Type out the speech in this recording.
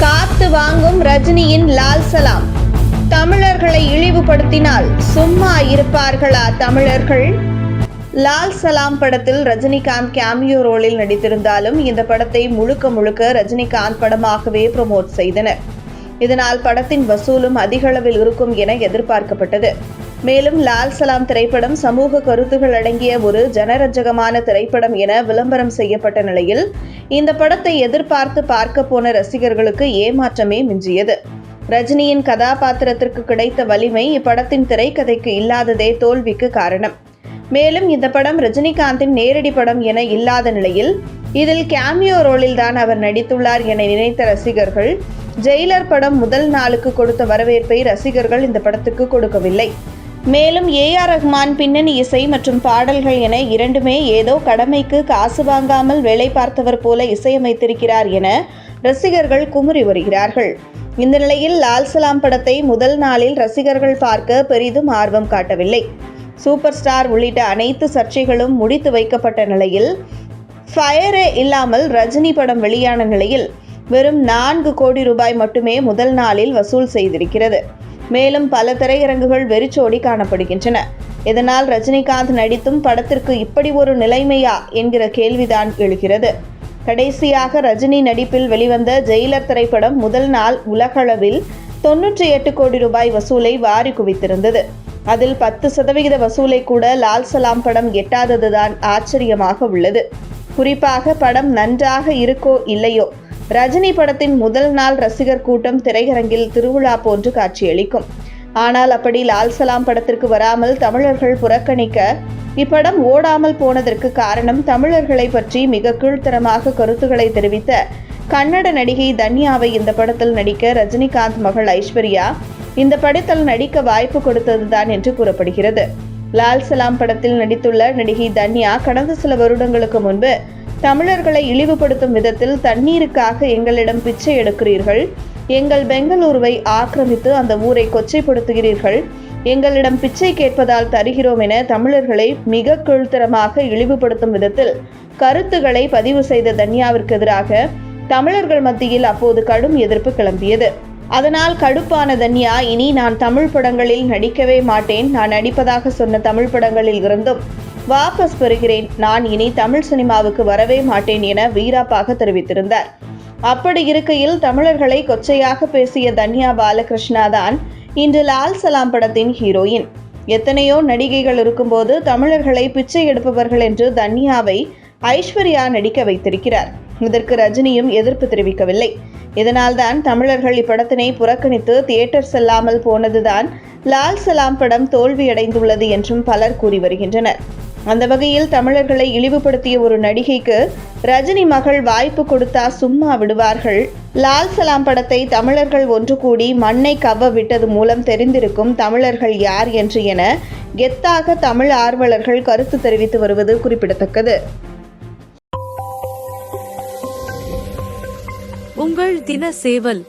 காத்து வாங்கும் ரஜினியின் லால் சலாம். தமிழர்களை இழிவுபடுத்தினால் சும்மா இருப்பார்களா தமிழர்கள்? லால் சலாம் படத்தில் ரஜினிகாந்த் கேமியோ ரோலில் நடித்திருந்தாலும் இந்த படத்தை முழுக்க முழுக்க ரஜினிகாந்த் படமாகவே ப்ரமோட் செய்தனர். இதனால் படத்தின் வசூலும் அதிக அளவில் இருக்கும் என எதிர்பார்க்கப்பட்டது. மேலும் லால் சலாம் திரைப்படம் சமூக கருத்துகள் அடங்கிய ஒரு ஜனரஞ்சகமான திரைப்படம் என விளம்பரம் செய்யப்பட்ட நிலையில் இந்த படத்தை எதிர்பார்த்து பார்க்க போன ரசிகர்களுக்கு ஏமாற்றமே மிஞ்சியது. ரஜினியின் கதாபாத்திரத்திற்கு கிடைத்த வலிமை இப்படத்தின் திரைக்கதைக்கு இல்லாததே தோல்விக்கு காரணம். மேலும் இந்த படம் ரஜினிகாந்தின் நேரடி படம் என இல்லாத நிலையில் இதில் கேமியோ ரோலில் தான் அவர் நடித்துள்ளார் என நினைத்த ரசிகர்கள் ஜெயிலர் படம் முதல் நாளுக்கு கொடுத்த வரவேற்பை ரசிகர்கள் இந்த படத்துக்கு கொடுக்கவில்லை. மேலும் ஏ ஆர் ரஹ்மான் பின்னணி இசை மற்றும் பாடல்கள் என இரண்டுமே ஏதோ கடமைக்கு காசு வாங்காமல் வேலை பார்த்தவர் போல இசையமைத்திருக்கிறார் என ரசிகர்கள் குமுறி வருகிறார்கள். இந்த நிலையில் லால் சலாம் படத்தை முதல் நாளில் ரசிகர்கள் பார்க்க பெரிதும் ஆர்வம் காட்டவில்லை. சூப்பர் ஸ்டார் உள்ளிட்ட அனைத்து சர்ச்சைகளும் முடித்து வைக்கப்பட்ட நிலையில் ஃபயரே இல்லாமல் ரஜினி படம் வெளியான நிலையில் வெறும் நான்கு கோடி ரூபாய் மட்டுமே முதல் நாளில் வசூல் செய்திருக்கிறது. மேலும் பல திரையரங்குகள் வெறிச்சோடி காணப்படுகின்றன. இதனால் ரஜினிகாந்த் நடித்தும் படத்திற்கு இப்படி ஒரு நிலைமையா என்கிற கேள்விதான் எழுகிறது. கடைசியாக ரஜினி நடிப்பில் வெளிவந்த ஜெயிலர் திரைப்படம் முதல் நாள் உலகளவில் தொன்னூற்றி எட்டு கோடி ரூபாய் வசூலை வாரி குவித்திருந்தது. அதில் பத்து சதவிகித வசூலை கூட லால் சலாம் படம் எட்டாததுதான் ஆச்சரியமாக உள்ளது. குறிப்பாக படம் நன்றாக இருக்கோ இல்லையோ ரஜினி படத்தின் முதல் நாள் ரசிகர் கூட்டம் திரையரங்கில் திருவிழா போன்று காட்சியளிக்கும். ஆனால் அப்படி லால் சலாம் படத்திற்கு வராமல் தமிழர்கள் புறக்கணிக்க இப்படம் ஓடாமல் போனதற்கு காரணம் தமிழர்களை பற்றி மிக கீழ்த்தரமாக கருத்துக்களை தெரிவித்த கன்னட நடிகை தன்யாவை இந்த படத்தில் நடிக்க ரஜினிகாந்த் மகள் ஐஸ்வர்யா இந்த படத்தில் நடிக்க வாய்ப்பு கொடுத்ததுதான் என்று கூறப்படுகிறது. லால் சலாம் படத்தில் நடித்துள்ள நடிகை தன்யா கடந்த சில வருடங்களுக்கு முன்பு தமிழர்களை இழிவுபடுத்தும் விதத்தில் தண்ணீருக்காக எங்களிடம் பிச்சை எடுக்கிறீர்கள். எங்கள் பெங்களூருவை ஆக்கிரமித்து அந்த ஊரை கொச்சைப்படுத்துகிறீர்கள். எங்களிடம் பிச்சை கேட்பதால் தருகிறோம் என தமிழர்களை மிக கீழ்த்தரமாக இழிவுபடுத்தும் விதத்தில் கருத்துக்களை பதிவு செய்த தன்யாவிற்கு எதிராக தமிழர்கள் மத்தியில் அப்போது கடும் எதிர்ப்பு கிளம்பியது. அதனால் கடுப்பான தன்யா இனி நான் தமிழ் படங்களில் நடிக்கவே மாட்டேன். நான் நடிப்பதாக சொன்ன தமிழ் படங்களில் இருந்தும் வாபஸ் பெறுகிறேன். நான் இனி தமிழ் சினிமாவுக்கு வரவே மாட்டேன் என வீராப்பாக தெரிவித்திருந்தார். அப்படி இருக்கையில் தமிழர்களை கொச்சையாக பேசிய தன்யா பாலகிருஷ்ணா தான் இன்று லால் சலாம் படத்தின் ஹீரோயின். எத்தனையோ நடிகைகள் இருக்கும்போது தமிழர்களை பிச்சை எடுப்பவர்கள் என்று தன்யாவை ஐஸ்வர்யா நடிக்க வைத்திருக்கிறார். இதற்கு ரஜினியும் எதிர்ப்பு தெரிவிக்கவில்லை. இதனால்தான் தமிழர்கள் இப்படத்தினை புறக்கணித்து தியேட்டர் செல்லாமல் போனதுதான் லால் சலாம் படம் தோல்வியடைந்துள்ளது என்றும் பலர் கூறி வருகின்றனர். அந்த வகையில் தமிழர்களை இழிவுபடுத்திய ஒரு நடிகைக்கு ரஜினி மகள் வாய்ப்பு கொடுத்தா சும்மா விடுவார்கள். லால் சலாம் படத்தை தமிழர்கள் ஒன்று கூடி மண்ணை கவ்வ விட்டது மூலம் தெரிந்திருக்கும் தமிழர்கள் யார் என்று என கெத்தாக தமிழ் ஆர்வலர்கள் கருத்து தெரிவித்து வருவது குறிப்பிடத்தக்கது. உங்கள் தின சேவல்